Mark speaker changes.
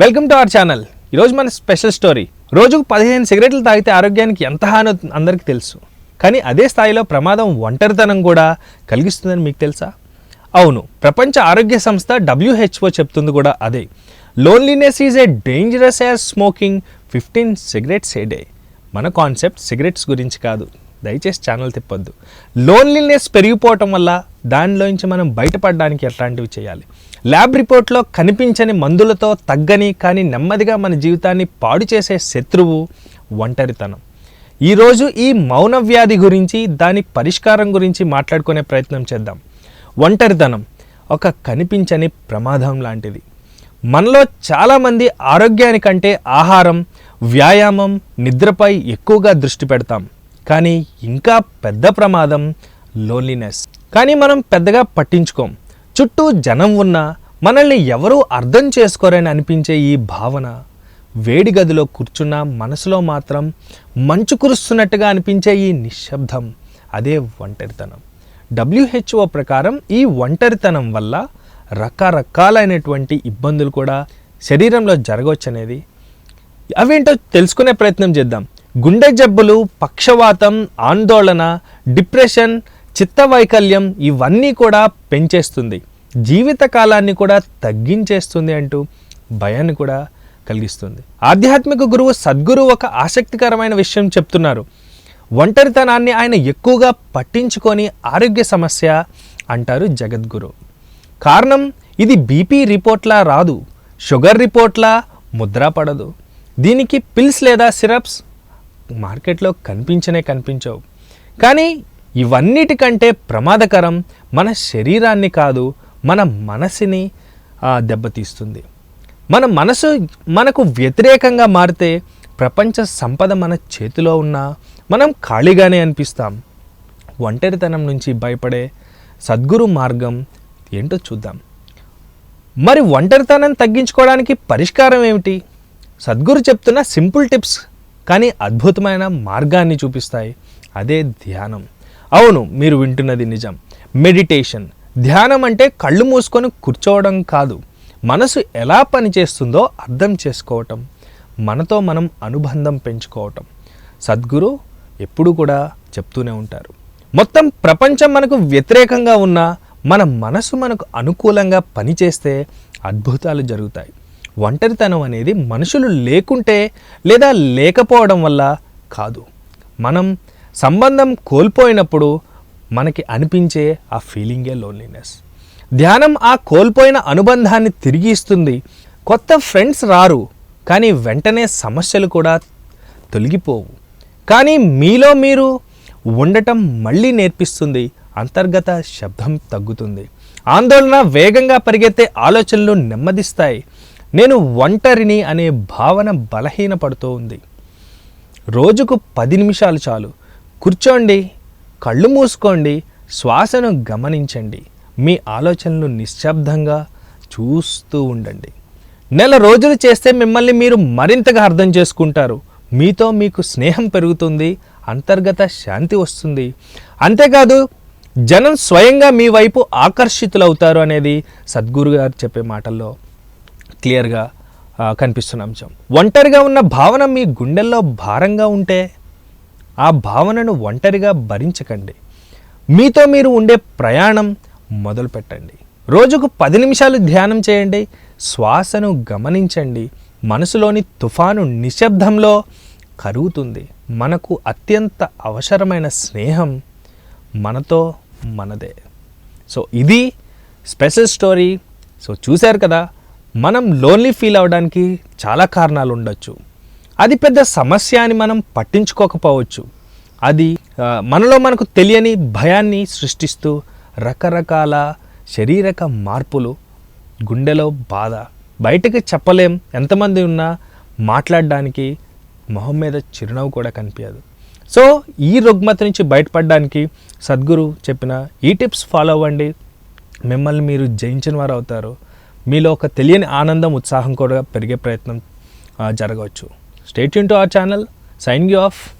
Speaker 1: Welcome to our channel ఈరోజు మన special story రోజుకు పదిహేను సిగరెట్లు తాగితే ఆరోగ్యానికి ఎంత హానో అందరికీ తెలుసు. కానీ అదే స్థాయిలో ప్రమాదం ఒంటరితనం కూడా కలిగిస్తుందని మీకు తెలుసా? అవును ప్రపంచ ఆరోగ్య సంస్థ డబ్ల్యూహెచ్ఓ చెప్తుంది కూడా అదే. Loneliness is a dangerous as smoking fifteen cigarettes a day మన కాన్సెప్ట్ సిగరెట్స్ గురించి కాదు. దయచేసి ఛానల్ తిప్పొద్దు. లోన్లీనెస్ పెరిగిపోవటం వల్ల దానిలోంచి మనం బయటపడడానికి ఎట్లాంటివి చేయాలి? ల్యాబ్ రిపోర్ట్లో కనిపించని మందులతో తగ్గని కానీ నెమ్మదిగా మన జీవితాన్ని పాడు చేసే శత్రువు ఒంటరితనం. ఈరోజు ఈ మౌన వ్యాధి గురించి దాని పరిష్కారం గురించి మాట్లాడుకునే ప్రయత్నం చేద్దాం. ఒంటరితనం ఒక కనిపించని ప్రమాదం లాంటిది. మనలో చాలామంది ఆరోగ్యానికంటే ఆహారం వ్యాయామం నిద్రపై ఎక్కువగా దృష్టి పెడతాం. కానీ ఇంకా పెద్ద ప్రమాదం లోన్లీనెస్ కానీ మనం పెద్దగా పట్టించుకోం. చుట్టూ జనం ఉన్నా మనల్ని ఎవరూ అర్థం చేసుకోరని అనిపించే ఈ భావన వేడి గదిలో కూర్చున్న మనసులో మాత్రం మంచు కురుస్తున్నట్టుగా అనిపించే ఈ నిశ్శబ్దం అదే ఒంటరితనం. డబ్ల్యూహెచ్ఓ ప్రకారం ఈ ఒంటరితనం వల్ల రకరకాలైనటువంటి ఇబ్బందులు కూడా శరీరంలో జరగవచ్చనేది. అవేంటో తెలుసుకునే ప్రయత్నం చేద్దాం. గుండె జబ్బులు పక్షవాతం ఆందోళన డిప్రెషన్ చిత్తవైకల్యం ఇవన్నీ కూడా పెంచేస్తుంది. జీవిత కాలాన్ని కూడా తగ్గించేస్తుంది అంటూ భయాన్ని కూడా కలిగిస్తుంది. ఆధ్యాత్మిక గురువు సద్గురు ఒక ఆసక్తికరమైన విషయం చెప్తున్నారు. ఒంటరితనాన్ని ఆయన ఎక్కువగా పట్టించుకొని ఆరోగ్య సమస్య అంటారు జగద్గురు. కారణం ఇది బీపీ రిపోర్ట్లా రాదు షుగర్ రిపోర్ట్లా ముద్ర పడదు. దీనికి పిల్స్ లేదా సిరప్స్ మార్కెట్లో కనిపించనే కనిపించవు. కానీ ఇవన్నిటికంటే ప్రమాదకరం మన శరీరాన్ని కాదు మన మనసుని దెబ్బతీస్తుంది. మన మనసు మనకు వ్యతిరేకంగా మారితే ప్రపంచ సంపద మన చేతిలో ఉన్నా మనం ఖాళీగానే అనిపిస్తాం. ఒంటరితనం నుంచి భయపడే సద్గురు మార్గం ఏంటో చూద్దాం. మరి ఒంటరితనం తగ్గించుకోవడానికి పరిష్కారం ఏమిటి? సద్గురు చెప్తున్న సింపుల్ టిప్స్ కానీ అద్భుతమైన మార్గాన్ని చూపిస్తాయి. అదే ధ్యానం. అవును మీరు వింటున్నది నిజం. మెడిటేషన్. ధ్యానం అంటే కళ్ళు మూసుకొని కూర్చోవడం కాదు. మనసు ఎలా పనిచేస్తుందో అర్థం చేసుకోవటం. మనతో మనం అనుబంధం పెంచుకోవటం. సద్గురు ఎప్పుడు కూడా చెప్తూనే ఉంటారు. మొత్తం ప్రపంచం మనకు వ్యతిరేకంగా ఉన్నా మన మనసు మనకు అనుకూలంగా పనిచేస్తే అద్భుతాలు జరుగుతాయి. ఒంటరితనం అనేది మనుషులు లేకుంటే లేదా లేకపోవడం వల్ల కాదు. మనం సంబంధం కోల్పోయినప్పుడు మనకి అనిపించే ఆ ఫీలింగే లోన్లీనెస్. ధ్యానం ఆ కోల్పోయిన అనుబంధాన్ని తిరిగి ఇస్తుంది. కొత్త ఫ్రెండ్స్ రారు కానీ వెంటనే సమస్యలు కూడా తొలగిపోవు. కానీ మీలో మీరు ఉండటం మళ్ళీ నేర్పిస్తుంది. అంతర్గత శబ్దం తగ్గుతుంది. ఆందోళన వేగంగా పరిగెత్తే ఆలోచనలు నెమ్మదిస్తాయి. నేను ఒంటరిని అనే భావన బలహీనపడుతూ ఉంది రోజుకు పది నిమిషాలు చాలు. కూర్చోండి కళ్ళు మూసుకోండి శ్వాసను గమనించండి మీ ఆలోచనలు నిశ్శబ్దంగా చూస్తూ ఉండండి. నెల రోజులు చేస్తే మిమ్మల్ని మీరు మరింతగా అర్థం చేసుకుంటారు. మీతో మీకు స్నేహం పెరుగుతుంది అంతర్గత శాంతి వస్తుంది. అంతేకాదు జనం స్వయంగా మీ వైపు ఆకర్షితులవుతారు అనేది సద్గురు గారు చెప్పే మాటల్లో క్లియర్గా కనిపిస్తున్న అంశం. ఒంటరిగా ఉన్న భావన మీ గుండెల్లో భారంగా ఉంటే ఆ భావనను ఒంటరిగా భరించకండి. మీతో మీరు ఉండే ప్రయాణం మొదలు పెట్టండి రోజుకు పది నిమిషాలు ధ్యానం చేయండి. శ్వాసను గమనించండి. మనసులోని తుఫాను నిశ్శబ్దంలో కరుగుతుంది. మనకు అత్యంత అవసరమైన స్నేహం మనతో మనదే. సో ఇది స్పెషల్ స్టోరీ. సో చూశారు కదా మనం లోన్లీ ఫీల్ అవ్వడానికి చాలా కారణాలు ఉండొచ్చు. అది పెద్ద సమస్య అని మనం పట్టించుకోకపోవచ్చు. అది మనలో మనకు తెలియని భయాన్ని సృష్టిస్తూ రకరకాల శరీరక మార్పులు గుండెలో బాధ. బయటకు చెప్పలేం. ఎంతమంది ఉన్నా మాట్లాడడానికి మొహం మీద చిరునవ్వు కూడా కనిపించదు. సో ఈ రుగ్మత నుంచి బయటపడడానికి సద్గురు చెప్పిన ఈ టిప్స్ ఫాలో అవ్వండి. మిమ్మల్ని మీరు జయించిన వారు అవుతారు. మీలో ఒక తెలియని ఆనందం ఉత్సాహం కూడా పెరిగే ప్రయత్నం జరగవచ్చు. Stay tuned to our channel. Signing you off.